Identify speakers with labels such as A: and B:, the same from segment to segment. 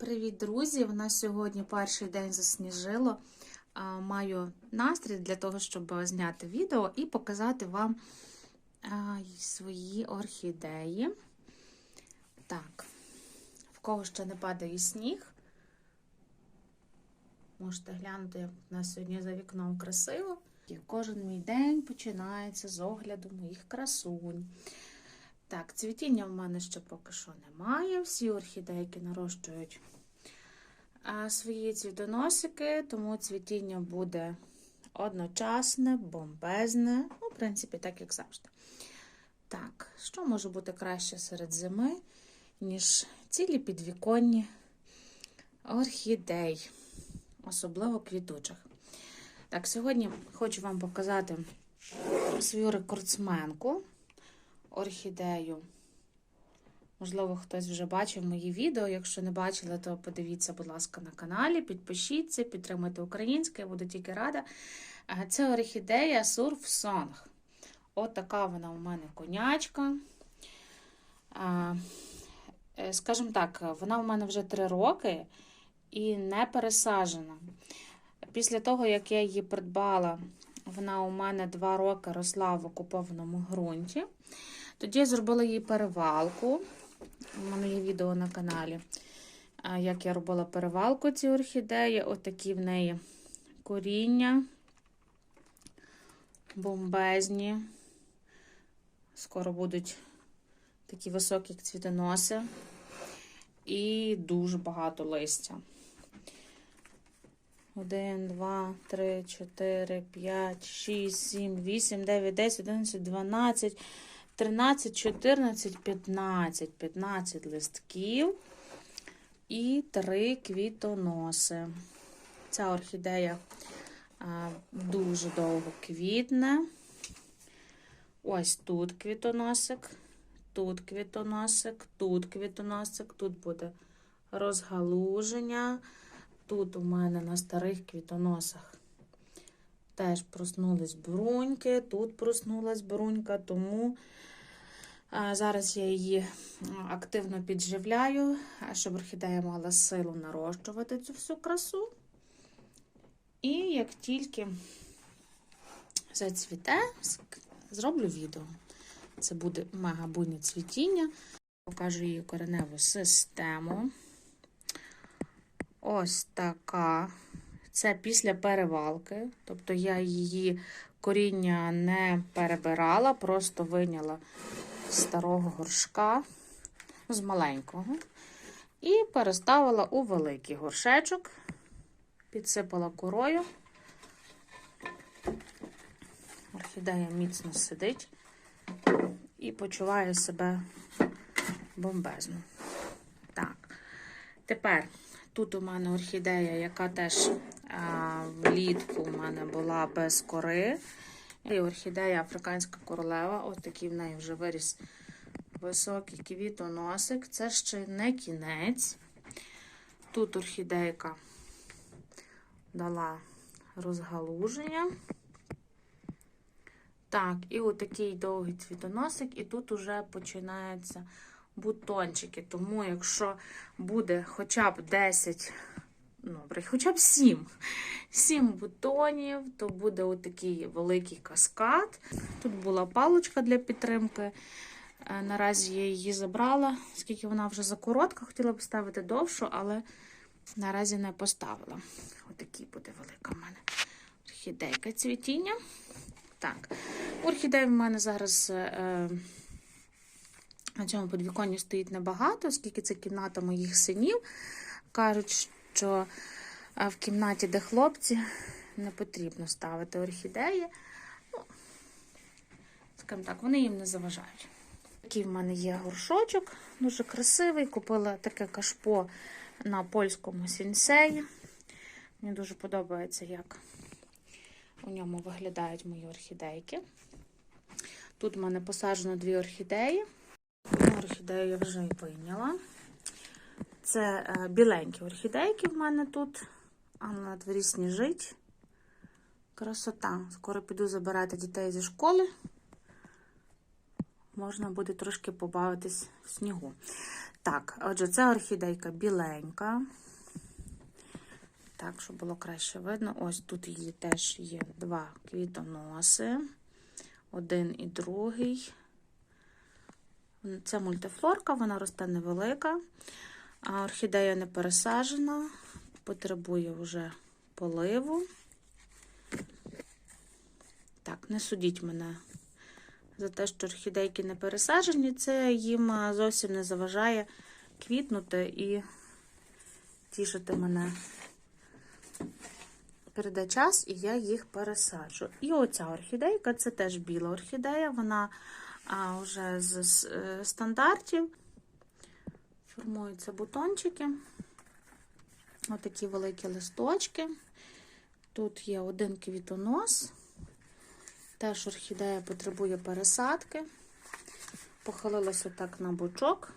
A: Привіт, друзі! У нас сьогодні перший день засніжило. Маю настрій для того, щоб зняти відео і показати вам свої орхідеї. Так, в кого ще не падає сніг, можете глянути, як у нас сьогодні за вікном красиво. І кожен мій день починається з огляду моїх красунь. Так, цвітіння в мене ще поки що немає. Всі орхідейки нарощують свої цвітоносики, тому цвітіння буде одночасне, бомбезне. Ну, в принципі, так як завжди. Так, що може бути краще серед зими, ніж цілі підвіконні орхідей, особливо квітучих. Так, сьогодні хочу вам показати свою рекордсменку орхідею. Можливо, хтось вже бачив мої відео. Якщо не бачили, то подивіться, будь ласка, на каналі, підпишіться, підтримайте українське, я буду тільки рада. Це орхідея Surf Song. От така вона у мене конячка. Скажімо так, вона у мене вже 3 роки і не пересаджена. Після того, як я її придбала, вона у мене 2 роки росла в окупованому ґрунті. Тоді я зробила їй перевалку. У мене є відео на каналі, як я робила перевалку ці орхідеї. Отакі в неї коріння, бомбезні. Скоро будуть такі високі цвітоноси. І дуже багато листя. 1, 2, 3, 4, 5, 6, 7, 8, 9, 10, 11, 12, 13, 14, 15, 15 листків і 3 квітоноси. Ця орхідея дуже довго квітне. Ось тут квітоносик, тут квітоносик, тут квітоносик, тут буде розгалуження. Тут у мене на старих квітоносах теж проснулись бруньки, тут проснулась брунька, тому зараз я її активно підживляю, щоб орхідея мала силу нарощувати цю всю красу. І як тільки зацвіте, зроблю відео. Це буде мега буйне цвітіння. Покажу її кореневу систему. Ось така. Це після перевалки. Тобто я її коріння не перебирала, просто виняла старого горшка, з маленького, і переставила у великий горшечок, підсипала корою. Орхідея міцно сидить і почуває себе бомбезно. Так, тепер. Тут у мене орхідея, яка теж а, влітку у мене була без кори. І орхідея Африканська королева. Ось такий в неї вже виріс високий квітоносик. Це ще не кінець. Тут орхідейка дала розгалуження. Так, і отакий довгий цвітоносик, і тут уже починається бутончики. Тому, якщо буде хоча б 10, добре, хоча б 7, 7 бутонів, то буде отакий великий каскад. Тут була паличка для підтримки. Наразі я її забрала, оскільки вона вже закоротка, хотіла б ставити довшу, але наразі не поставила. Отакий буде велика в мене орхідейка цвітіння. Так, орхідей в мене зараз. Е, на цьому подвіконні стоїть небагато, оскільки це кімната моїх синів. Кажуть, що в кімнаті, де хлопці, не потрібно ставити орхідеї. Ну, скажімо так, вони їм не заважають. Такий в мене є горшочок, дуже красивий. Купила таке кашпо на польському сінсеї. Мені дуже подобається, як у ньому виглядають мої орхідейки. Тут в мене посаджено дві орхідеї. Орхідею я вже і вийняла. Це е, біленькі орхідейки в мене тут, а на дворі сніжить. Красота. Скоро піду забирати дітей зі школи. Можна буде трошки побавитись в снігу. Так, отже, це орхідейка біленька. Так, щоб було краще видно. Ось тут її теж є два квітоноси. Один і другий. Це мультифлорка, вона росте невелика. А орхідея не пересаджена, потребує вже поливу. Так, не судіть мене за те, що орхідейки не пересаджені, це їм зовсім не заважає квітнути і тішити мене. Прийде час, і я їх пересаджу. І оця орхідейка це теж біла орхідея, вона а, вже з, з е, стандартів. Формуються бутончики. Отакі великі листочки. Тут є один квітонос. Теж орхідея потребує пересадки. Похилилася так на бочок.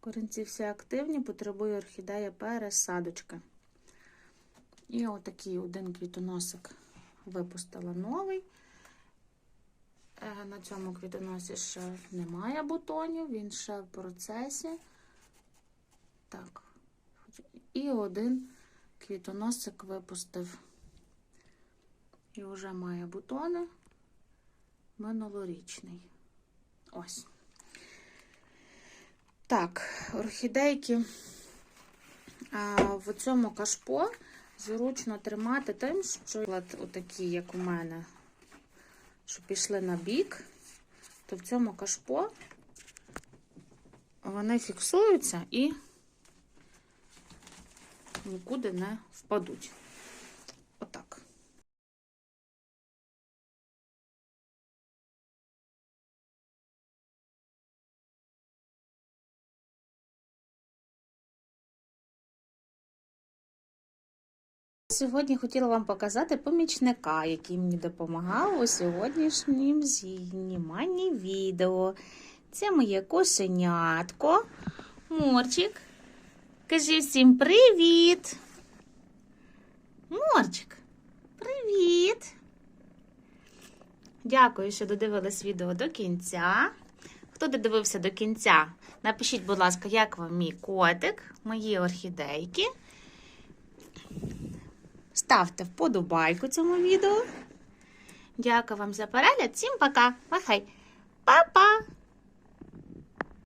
A: Корінці всі активні, потребує орхідея пересадочки. І отакий один квітоносик випустила новий. Е, На цьому квітоносі ще немає бутонів, він ще в процесі. Так. І один квітоносик випустив. І вже має бутони минулорічний. Ось. Так, орхідейки а, в цьому кашпо зручно тримати тим, що отакі, як у мене, що пішли на бік, то в цьому кашпо вони фіксуються і нікуди не впадуть. Отак. Сьогодні хотіла вам показати помічника, який мені допомагав у сьогоднішнім зніманні відео. Це моє кошенятко. Морчик. Кажи всім привіт. Морчик, привіт. Дякую, що додивились відео до кінця. Хто додивився до кінця, напишіть, будь ласка, як вам мій котик, мої орхідейки. Ставте вподобайку цьому відео. Дякую вам за перегляд. Всім пока. Махай. Па-па!